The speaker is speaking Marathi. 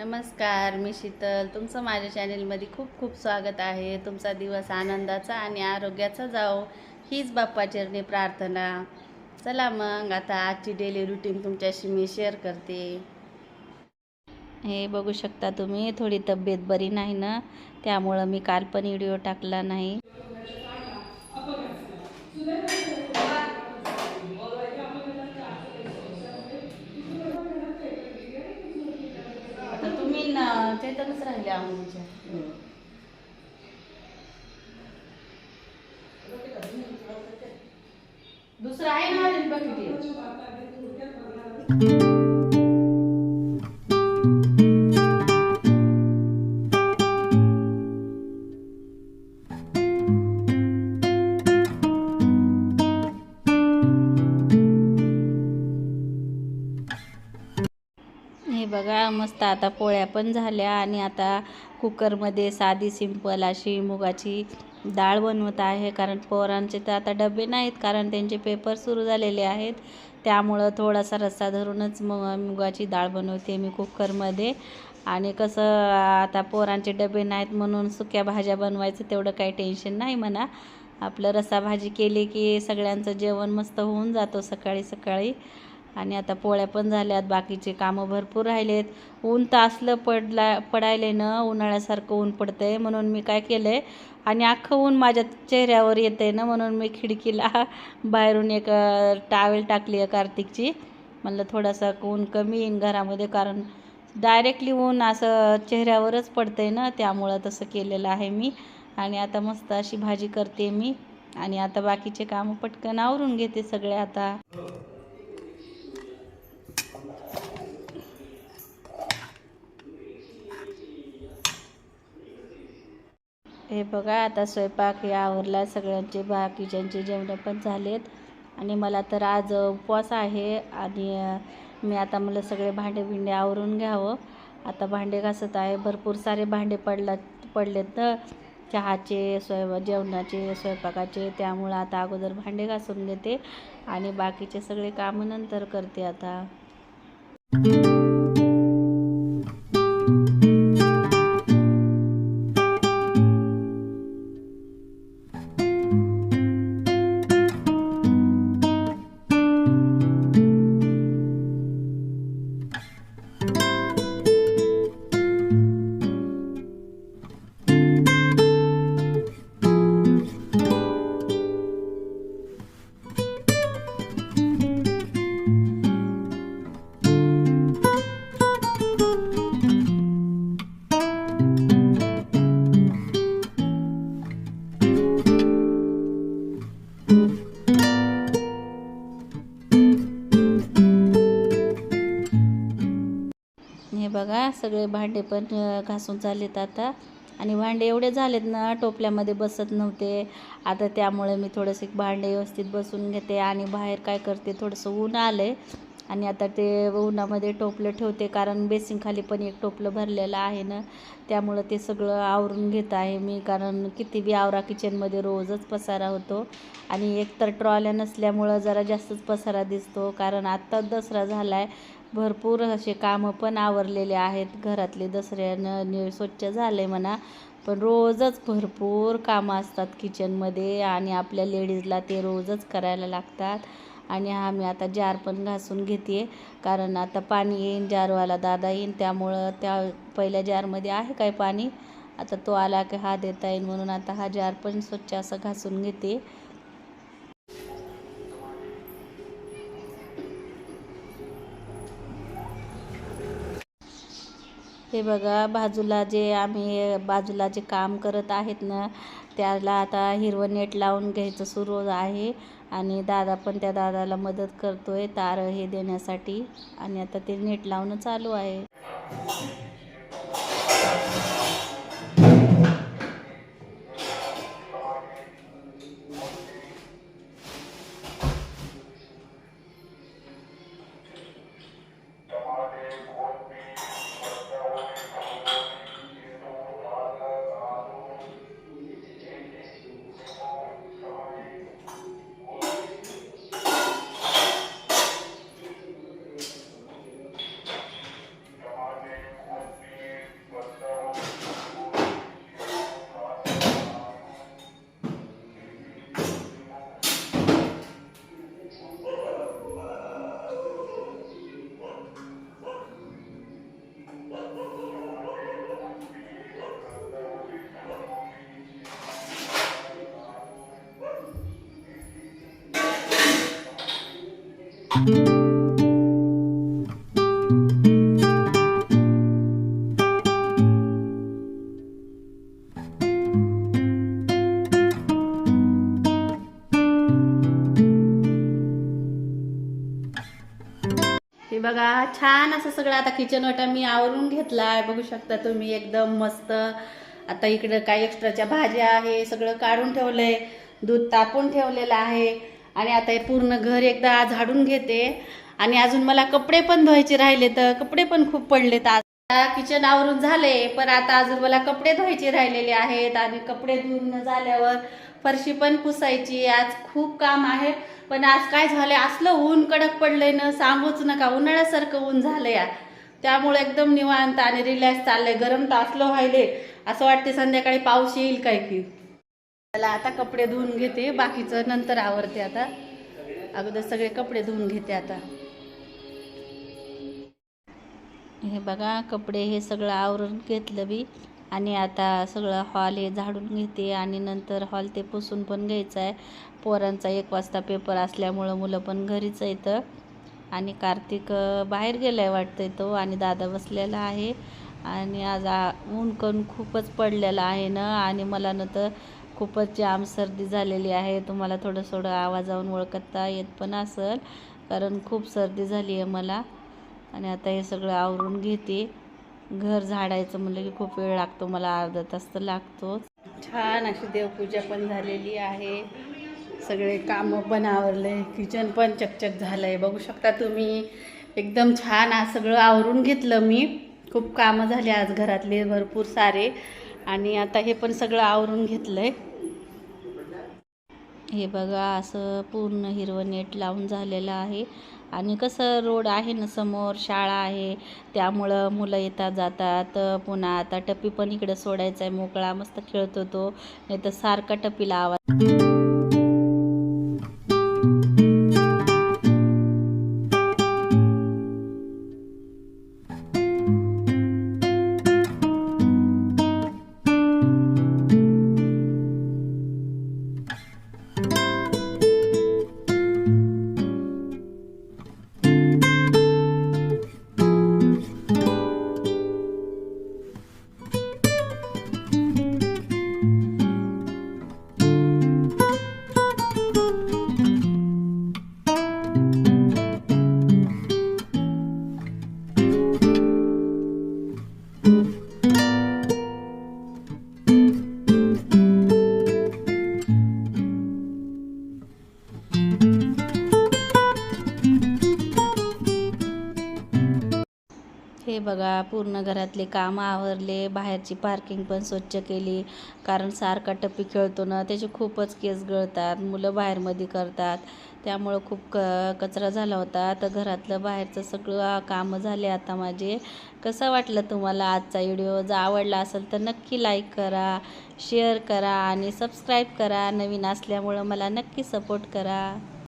नमस्कार मी शीतल. तुमचं माझ्या चॅनेलमध्ये खूप खूप स्वागत आहे. तुमचा दिवस आनंदाचा आणि आरोग्याचा जाओ हीच बाप्पाचरणी प्रार्थना. चला मग आता आजची डेली रुटीन तुमच्याशी मी शेअर करते. हे बघू शकता तुम्ही थोडी तब्येत बरी नाही ना? त्यामुळं मी काल पण व्हिडिओ टाकला नाही. न राहिल्या राहिले आमच्या. दुसरं आहे ना अजून बघितली. बघा आता पोळ्या पण झाल्या आणि आता कुकरमध्ये साधी सिंपल अशी मुगाची डाळ बनवत आहे. कारण पोरांचे तर आता डबे नाहीत कारण त्यांचे पेपर सुरू झालेले आहेत. त्यामुळं थोडासा रस्सा धरूनच मग मुगाची डाळ बनवते मी कुकरमध्ये. आणि कसं आता पोरांचे डबे नाहीत म्हणून सुक्या भाज्या बनवायचं तेवढं काही टेन्शन नाही म्हणा. आपलं रस्सा भाजी केली की सगळ्यांचं जेवण मस्त होऊन जातो सकाळी सकाळी. आणि आता पोळ्या पण झाल्यात बाकीचे कामं भरपूर राहिलेत. ऊन तर असलं पडला पडायले ना उन्हाळ्यासारखं ऊन पडतं आहे म्हणून मी काय केलं आहे आणि अख्खं ऊन माझ्या चेहऱ्यावर येतं आहे ना म्हणून मी खिडकीला बाहेरून एक टावेल टाकली आहे कार्तिकची. म्हणलं थोडासा ऊन कमी येईन घरामध्ये कारण डायरेक्टली ऊन असं चेहऱ्यावरच पडतं आहे ना त्यामुळं तसं केलेलं आहे मी. आणि आता मस्त अशी भाजी करते मी. आणि आता बाकीचे कामं पटकन आवरून घेते सगळे आता. हे बघा आता स्वयंपाक हे आवरला सगळ्यांचे बाकीच्यांचे जेवणं पण झालेत. आणि मला तर आज उपवास आहे आणि मी आता मला सगळे भांडे भिंडे आवरून घ्यावं. आता भांडे घासत आहे भरपूर सारे भांडे पडला पडलेत ना. चहाचे स्वयं जेवणाचे स्वयंपाकाचे त्यामुळं आता अगोदर भांडे घासून घेते आणि बाकीचे सगळे कामं नंतर करते आता. सगळे भांडे पण घासून झालेत आता. आणि भांडे एवढे झालेत ना टोपल्यामध्ये बसत नव्हते. आता त्यामुळे मी थोडेसे भांडे व्यवस्थित बसून घेते आणि बाहेर काय करते थोडंसं ऊन आलं आहे आणि आता ते उन्हामध्ये टोपलं ठेवते कारण बेसिनखाली पण एक टोपलं भरलेलं आहे ना त्यामुळं ते सगळं आवरून घेत आहे मी. कारण किती बी आवरा किचनमध्ये रोजच पसारा होतो. आणि एकतर ट्रॉल्या नसल्यामुळं जरा जास्तच पसारा दिसतो कारण आत्ताच दसरा झाला आहे भरपूर असे कामं पण आवरलेले आहेत. घरातले दसऱ्यानं नि स्वच्छ झाले म्हणा. पण रोजच भरपूर कामं असतात किचनमध्ये आणि आपल्या लेडीजला ते रोजच करायला लागतात. आणि हा मी आता जार पण घासून घेते कारण आता पाणी येईन जारवाला दादा येईन. त्यामुळं त्या पहिल्या जारमध्ये आहे काय पाणी? आता तो आला की हा देता येईल म्हणून आता हा जार पण स्वच्छ असं घासून घेते. हे बघा बाजूला जे आम्ही बाजूला जे काम करत आहेत ना त्याला आता हिरवं नेट लावून घ्यायचं सुरू आहे. आणि दादा पण त्या दादाला मदत करतोय तार हे देण्यासाठी. आणि आता ते नेट लावणं चालू आहे. हे बघा छान असं सगळं आता किचन वाटा मी आवरून घेतलाय. बघू शकता तुम्ही एकदम मस्त. आता इकडं काही एक्स्ट्राच्या भाज्या आहे सगळं काढून ठेवलंय. दूध तापून ठेवलेलं आहे. आणि आता हे पूर्ण घर एकदा झाडून घेते. आणि अजून मला कपडे पण धुवायचे राहिले तर कपडे पण खूप पडलेत आज. किचन आवरून झाले पण आता अजून मला कपडे धुवायचे राहिलेले आहेत आणि कपडे धुवून झाल्यावर फरशी पण पुसायची आज खूप काम आहे. पण आज काय झालंय असलं ऊन कडक पडलंय ना सांगूच नका उन्हाळ्यासारखं ऊन झालंय या त्यामुळे एकदम निवांत आणि रिलॅक्स चाललंय गरम तर असलं व्हायले असं वाटते संध्याकाळी पाऊस येईल काय की. मला आता कपडे धुवून घेते. बाकीचं नंतर आवरते आता. अगोदर सगळे कपडे धुवून घेते आता. हे बघा कपडे हे सगळं आवरून घेतलं बी आणि आता सगळं हॉल हे झाडून घेते. आणि नंतर हॉल ते पुसून पण घ्यायचं आहे. पोरांचा एक वाजता पेपर असल्यामुळं मुलं पण घरीच येतं आणि कार्तिक बाहेर बाहेर गेलाय वाटतंय तो. आणि दादा बसलेला आहे. आणि आज ऊन कण खूपच पडलेलं आहे ना. आणि मला ना तर खूपच जाम सर्दी झालेली आहे. तुम्हाला थोडं थोडं आवाजावरून ओळखता येत पण असेल कारण खूप सर्दी झाली आहे मला. आणि आता हे सगळं आवरून घेते. घर झाडायचं म्हणलं की खूप वेळ लागतो मला अर्धा तास तर लागतोच. छान अशी देवपूजा पण झालेली आहे. सगळे कामं पण आवरले किचन पण चकचक झालं आहे बघू शकता तुम्ही एकदम छान आज सगळं आवरून घेतलं मी. खूप कामं झाली आज घरातले भरपूर सारे. आणि आता हे पण सगळं आवरून घेतलं आहे हे बघा असं पूर्ण हिरवं नेट लावून झालेलं आहे. आणि कसं रोड आहे ना समोर शाळा आहे. त्यामुळं मुलं येतात जातात. पुन्हा आता टप्पी पण इकडं सोडायचा आहे मोकळा मस्त खेळतो तो नाही तर सारखा टप्पीला आवाज. बघा पूर्ण घरातले कामं आवरले बाहेरची पार्किंग पण स्वच्छ केली. कारण सारखा टप्पी खेळतो ना त्याचे खूपच केस गळतात. मुलं बाहेरमध्ये करतात. त्यामुळं खूप क कचरा झाला होता. तर घरातलं बाहेरचं सगळं कामं झाले आता माझे. कसं वाटलं तुम्हाला आजचा व्हिडिओ जर आवडला असेल तर नक्की लाईक करा शेअर करा आणि सबस्क्राईब करा. नवीन असल्यामुळं मला नक्की सपोर्ट करा.